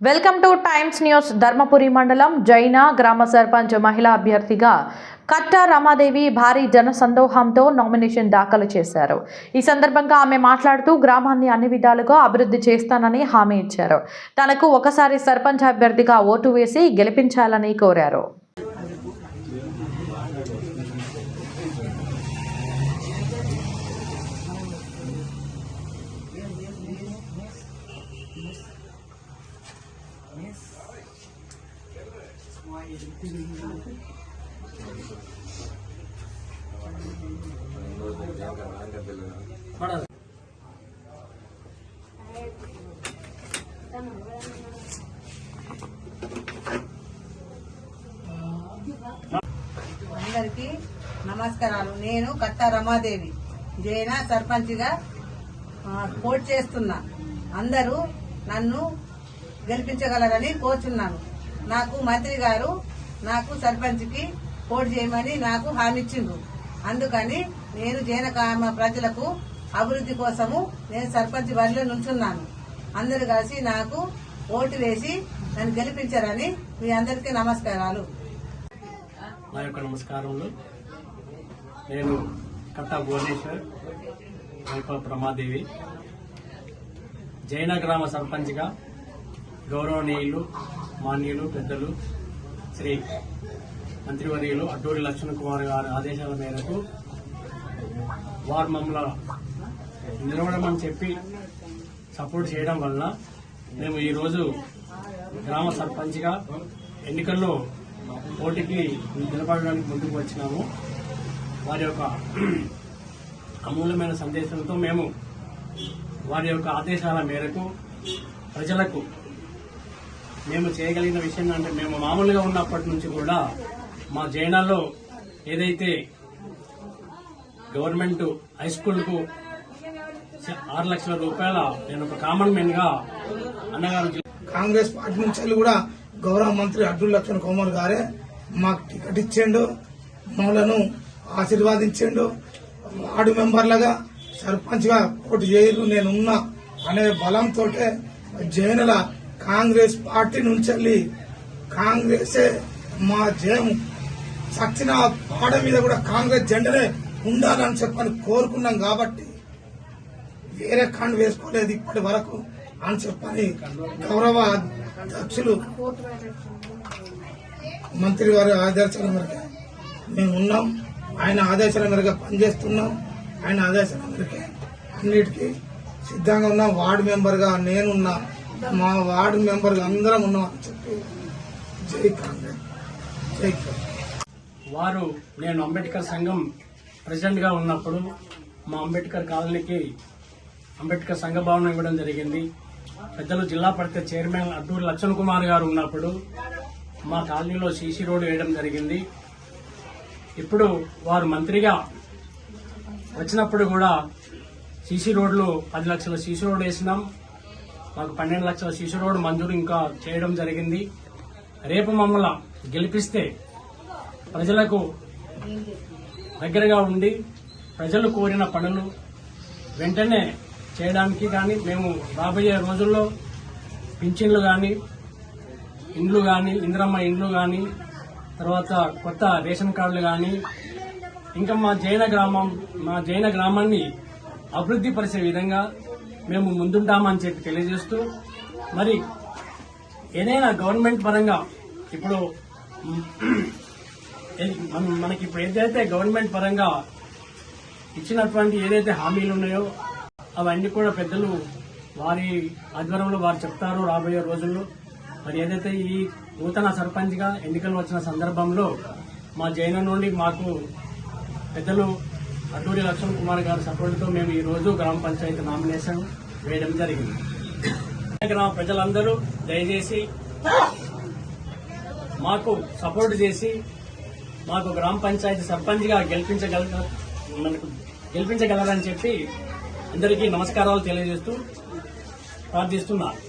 Welcome to Times News Dharmapuri మండలం జైన గ్రామ సర్పంచ్ మహిళా అభ్యర్థిగా కట్టా రమాదేవి భారీ జన సందోహంతో నామినేషన్ దాఖలు చేశారు. ఈ సందర్భంగా ఆమె మాట్లాడుతూ గ్రామాన్ని అన్ని విధాలుగా అభివృద్ధి చేస్తానని హామీ ఇచ్చారు. తనకు ఒకసారి సర్పంచ్ అభ్యర్థిగా ఓటు వేసి గెలిపించాలని కోరారు. అందరికీ నమస్కారాలు. నేను కట్ట రమాదేవి. జైన సర్పంచ్గా ఆ, పోటీ చేస్తున్నా అందరూ నన్ను గెలిపించగలరని కోరుచున్నాను. నాకు మంత్రి గారు నాకు సర్పంచ్కి పోటీ చేయమని నాకు హామీ ఇచ్చిండ్రు అందుకని నేను జైన ప్రజలకు అభివృద్ధి కోసము నేను సర్పంచ్ బరిలో నుంచున్నాను అందరూ కలిసి నాకు ఓటు వేసి నన్ను గెలిపించారని మీ అందరికీ నమస్కారాలు. నా యొక్క నమస్కారములు. నేను కట్టా భువనేశ్వర్ వైప ప్రమాదేవి. జైన గ్రామ సర్పంచ్గా గౌరవనీయులు మాన్యులు పెద్దలు శ్రీ మంత్రివర్యులు అడ్డూరి లక్ష్మణ్ కుమార్ గారి ఆదేశాల మేరకు వారు మమ్మల్ని నిలవడమని చెప్పి సపోర్ట్ చేయడం వలన మేము ఈరోజు గ్రామ సర్పంచ్గా ఎన్నికల్లో పోటీకి నిలబడడానికి ముందుకు వచ్చినాము. వారి యొక్క అమూల్యమైన సందేశంతో మేము వారి యొక్క ఆదేశాల మేరకు ప్రజలకు మేము చేయగలిగిన విషయం అంటే మేము మామూలుగా ఉన్నప్పటి నుంచి కూడా మా జైనాల్లో ఏదైతే గవర్నమెంట్ హై స్కూల్కు ఆరు లక్షల రూపాయల నేను ఒక కామన్ మెన్గా అన్నగారు కాంగ్రెస్ పార్టీ నుంచి వెళ్ళి కూడా గౌరవ మంత్రి అబ్దుల్ లక్ష్మణ్ కుమార్ గారే మాకు టికెట్ ఇచ్చిండు మమ్మలను ఆశీర్వాదించిండు వార్డు మెంబర్లుగా సర్పంచ్గా పోటీ చేయరు నేనున్నా అనే బలంతో జైనుల కాంగ్రెస్ పార్టీ నుంచి వెళ్ళి కాంగ్రెసే మా జయం. సచ్చిన పాడ మీద కూడా కాంగ్రెస్ జెండనే ఉండాలని చెప్పని కోరుకున్నాం కాబట్టి వేరే కాండ్ వేసుకోలేదు ఇప్పటి వరకు అని చెప్పని గౌరవ అధ్యక్షులు మంత్రి వారి ఆదేశాల మేరకు మేము ఉన్నాం. ఆయన ఆదేశాల మేరకు పనిచేస్తున్నాం. ఆయన ఆదేశాల మేరకు అన్నిటికీ సిద్ధంగా ఉన్నాం. వార్డు మెంబర్గా నేనున్నా. మా వార్డు మెంబర్లు అందరం ఉన్నాం. చెప్పి జై కాంగ్రెస్ జై వారు నేను అంబేద్కర్ సంఘం ప్రెసిడెంట్గా ఉన్నప్పుడు మా అంబేద్కర్ కాలనీకి అంబేద్కర్ సంఘ భవనం ఇవ్వడం జరిగింది. పెద్దలు జిల్లా పరిషత్ చైర్మన్ అడ్డూరు లక్ష్మణ్ కుమార్ గారు ఉన్నప్పుడు మా కాలనీలో సీసీ రోడ్డు వేయడం జరిగింది. ఇప్పుడు వారు మంత్రిగా వచ్చినప్పుడు కూడా సీసీ రోడ్లు పది లక్షల సీసీ రోడ్డు వేసినాం. మాకు పన్నెండు లక్షల శిశు రోడ్డు మంజూరు ఇంకా చేయడం జరిగింది. రేపు మమ్మల్ని గెలిపిస్తే ప్రజలకు దగ్గరగా ఉండి ప్రజలు కోరిన పనులు వెంటనే చేయడానికి కానీ మేము రాబోయే రోజుల్లో పింఛన్లు కానీ ఇండ్లు కానీ ఇందిరమ్మ ఇండ్లు కానీ తర్వాత కొత్త రేషన్ కార్డులు కానీ ఇంకా మా జైన గ్రామం మా జైన గ్రామాన్ని అభివృద్ధి పరిచే విధంగా మేము ముందుంటామని చెప్పి తెలియజేస్తూ మరి ఏదైనా గవర్నమెంట్ పరంగా ఇప్పుడు మనకి ఇప్పుడు ఏదైతే గవర్నమెంట్ పరంగా ఇచ్చినటువంటి ఏదైతే హామీలు ఉన్నాయో అవన్నీ కూడా పెద్దలు వారి ఆధ్వర్యంలో వారు చెప్తారు రాబోయే రోజుల్లో. మరి ఏదైతే ఈ నూతన సర్పంచ్గా ఎన్నికలు వచ్చిన సందర్భంలో మా జైన నుండి మాకు పెద్దలు అటూరి లక్ష్మణ్ కుమార్ గారి సపోర్టుతో మేము ఈ రోజు గ్రామ పంచాయతీ నామినేషన్ వేయడం జరిగింది. గ్రామ ప్రజలందరూ దయచేసి మాకు సపోర్ట్ చేసి మాకు గ్రామ పంచాయతీ సర్పంచ్గా గెలిపించగల మనకు గెలిపించగలరని చెప్పి అందరికీ నమస్కారాలు తెలియజేస్తూ ప్రార్థిస్తున్నారు